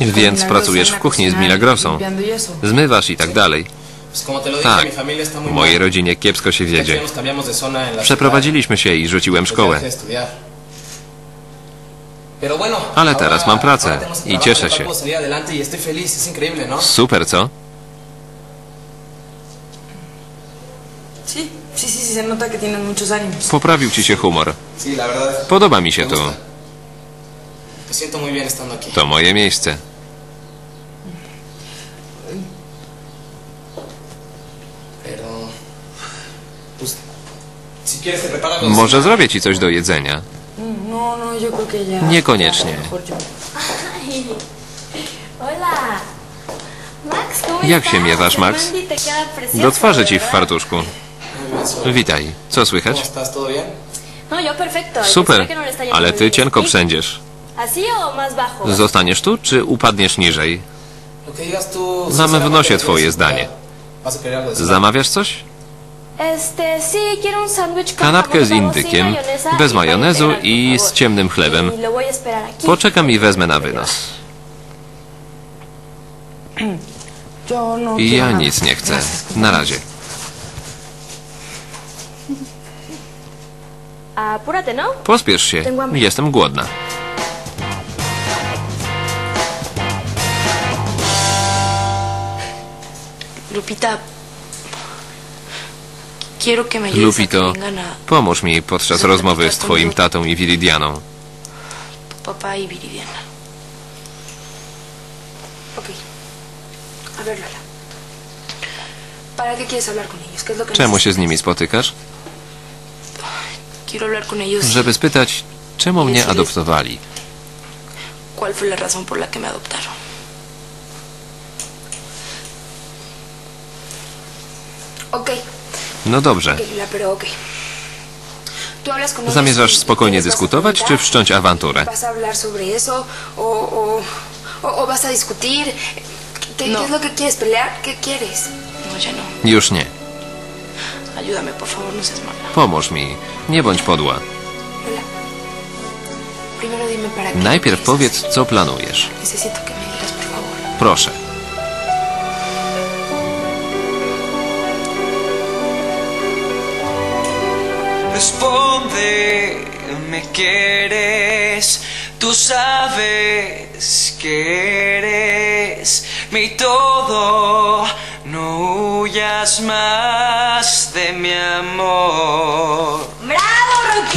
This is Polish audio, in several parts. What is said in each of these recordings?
Więc Milagrosa pracujesz w kuchni z Milagrosą. y. Zmywasz i tak dalej. Tak, w mojej rodzinie kiepsko się wiedzie. Przeprowadziliśmy się i rzuciłem szkołę. Ale teraz mam pracę i cieszę się. y ¿no? Super, co? Poprawił ci się humor. Podoba mi się me To moje miejsce. Pero. Pues. Si quieres, te preparo algo de Może zrobię ci coś do jedzenia. Mm, No, no, yo creo que ya... Niekoniecznie. ya, mejor yo. Ay, Hola. Max, ¿cómo Jak się miewasz, Max? Do twarzy ci w fartuszku. Witaj. Co ¿Cómo słychać? No, y Super, no ale ty cienko przędziesz. Zostaniesz tu, czy upadniesz niżej? Lo que digas tú. Mam w nosie no twoje zdanie. Zamawiasz coś? Kanapkę z indykiem, mayonesa bez y majonezu i z ciemnym chlebem. Y. Poczekam i wezmę na wynos. No ja nic nie chcę. Na razie. ¿no? Pospiesz się. Jestem głodna. Lupito, pomóż mi podczas rozmowy z twoim tatą i Viridianą. papá y Viridiana. Ok. A ver, Lola. ¿Para qué quieres hablar con ellos? ¿Qué es lo que Czemu się z nimi spotykasz? Quiero hablar con ellos. Żeby spytać, czemu mnie adoptowali. ¿Cuál fue la razón por la que me adoptaron? Ok, No dobrze. ok, Lola, pero ok. Tú hablas con ellos Zamierzasz y- spokojnie y les vas a dyskutować, czy preguntar, wszcząć awanturę? ¿Vas a hablar sobre eso o, o, o, o vas a discutir? ¿Qué, No. ¿Qué es lo que quieres pelear? ¿Qué quieres? No, ya no. Już nie. No. Pomóż mi. Nie bądź podła. Najpierw powiedz, co planujesz. Proszę. Responde, me quieres, tú sabes que eres mi todo, no huyas más de mi amor.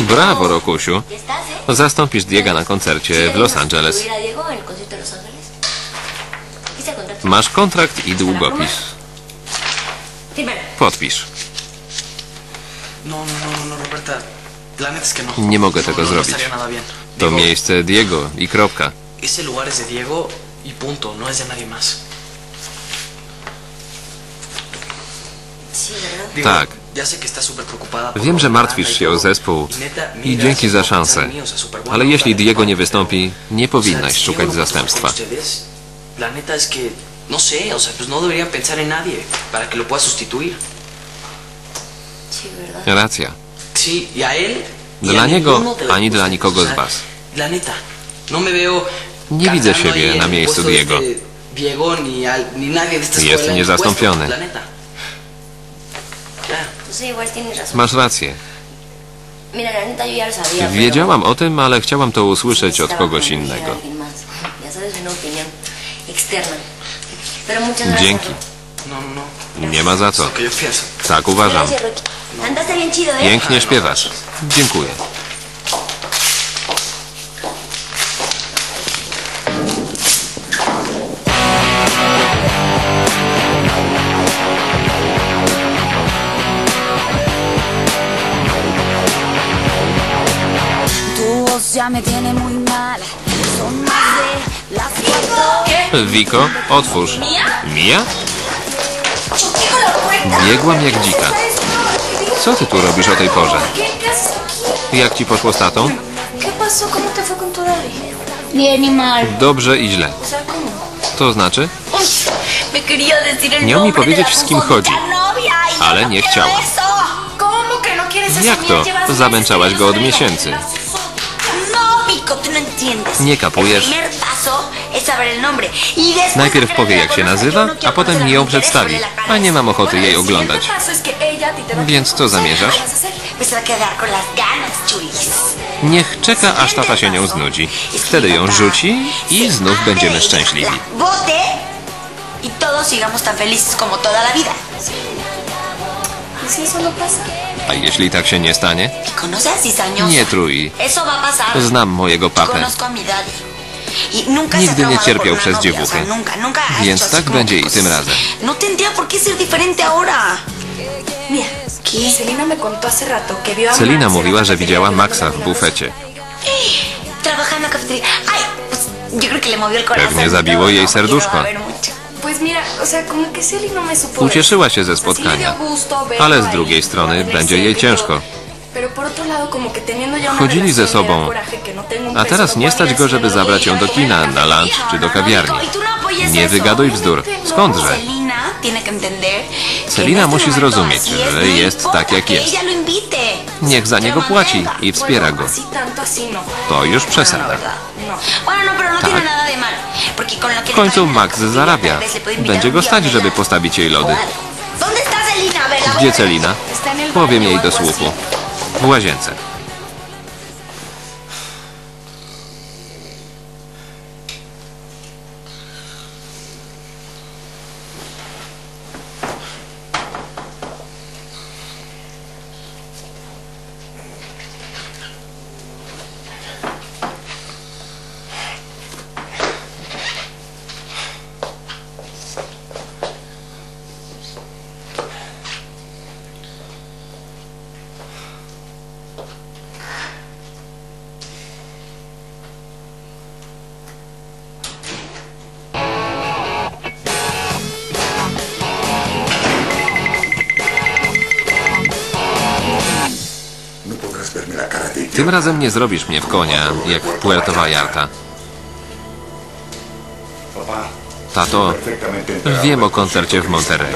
Brawo, Rokusiu. Zastąpisz Diego na koncercie w Los Angeles. ¿Subir a Diego en el concierto de. Masz kontrakt i długopis. Podpisz. No, no, no, Nie mogę tego zrobić. To miejsce Diego i kropka. Ese lugar es de Diego y punto, no es de nadie más. Sí, ¿verdad? Digo, Tak. Wiem, że martwisz się y o todo. zespół Y i dzięki za szansę. Ale jeśli Diego nie wystąpi, nie powinnaś szukać zastępstwa. no sé, o sea, pues no deberían pensar en nadie para que lo pueda sustituir. Sí, ¿verdad? Racja. Y Dla a niego, ani dla nikogo z was. Nie widzę siebie na miejscu Diego. Jest niezastąpiony. Masz rację. Wiedziałam o tym, ale chciałam to usłyszeć od kogoś innego. Dzięki. No, no, no. Nie ma za co. Tak uważam. ¿Eh? Pięknie śpiewasz. Dziękuję. Ya me tiene muy mal. Son más de las cuatro. Wiko, otwórz. Mia? Biegłam jak dzika. Co ty tu robisz o tej porze? Jak ci poszło z tatą? Dobrze i źle. To znaczy? Miał mi powiedzieć, z kim chodzi. Ale nie chciała. eso. ¿Cómo que no? Jak to? Zamęczałaś go od miesięcy. No, no. Nie kapujesz. Y Najpierw powie jak się nazywa, a potem mi ją przedstawi. A nie mam ochoty jej oglądać. Więc co zamierzasz? Niech czeka, aż tata się nią znudzi. Wtedy ją rzuci i znów będziemy szczęśliwi. Y todos sigamos tan felices como toda la vida. ¿Y no? A jeśli tak się nie stanie? Nie trój. Znam mojego papę. Nigdy nie cierpiał przez dziewuchę. Więc tak będzie i tym razem. No Celina mówiła, że widziała Maxa w bufecie. Corazón. Pewnie zabiło todo, jej ¿no? serduszko. No. Ucieszyła się ze spotkania. Ale z drugiej strony będzie jej ciężko. Chodzili ze sobą. no A teraz nie stać go, żeby cine, zabrać ją do kina, na lunch czy do kawiarni. Y tú no Nie wygaduj bzdur. Skądże? Celina musi zrozumieć, że no jest tak, jak jest. Niech za niego płaci i wspiera go. To już przesada. Tak. W końcu Max cafetería, zarabia. Będzie go stać, żeby postawić jej lody. Gdzie Celina? Powiem jej do słuchu. W łazience. Tym razem nie zrobisz mnie w konia, jak w Puerto Vallarta. Tato, wiem o koncercie w Monterrey.